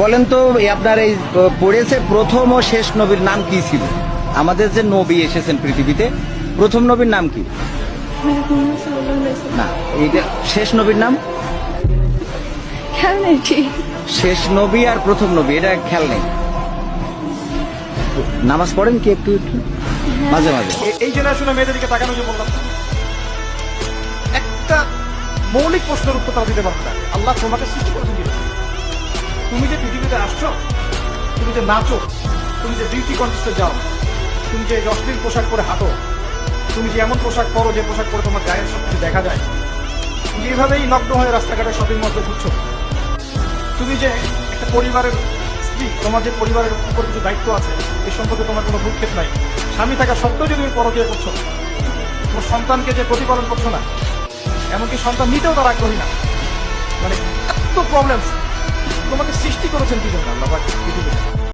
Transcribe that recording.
বলেন তো আপনার এই পড়েছে প্রথম ও শেষ নবীর নাম কি ছিল? আমাদের যে নবী এসেছেন পৃথিবীতে প্রথম নবীর নাম কি। না এইটা শেষ নবীর নাম? খেয়াল নেই ঠিক শেষ নবী আর প্রথম নবী এটা খেয়াল নেই। নামাজ পড়েন কি একটু একটু? মাঝে মাঝে। এই জেনারেশনের মেয়েদের দিকে তাকানো যে বললাম একটা মৌলিক প্রশ্নের উত্তর তারা দিতে পারবে না। আল্লাহ তোমাকে সৃষ্টি করেছেন তুমি যে পৃথিবীতে আসছো, তুমি যে নাচো, তুমি যে বিউটি কন্টেস্টে যাও, তুমি যে অশ্লীল পোশাক পরে হাঁটো, তুমি যে এমন পোশাক পরো যে পোশাক পরে তোমার গায়ের সব কিছু দেখা যায়, তুমি এভাবেই নগ্ন হয়ে রাস্তাঘাটে শপিং মলে ঘুরছো। তুমি যে একটা পরিবারের স্ত্রী, তোমার যে পরিবারের উপর কিছু দায়িত্ব আছে এই সম্পর্কে তোমার কোনো ভূক্ষেপ নাই। স্বামী থাকা সত্ত্বেও যে তুমি পরকীয়া করছ, তোমার সন্তানকে যে প্রতিপালন করছ না, এমনকি সন্তান নিতেও তার আগ্রহী না। মানে এত প্রবলেমস তোমাকে সৃষ্টি করেছেন কি জন্য আল্লাহ পৃথিবীতে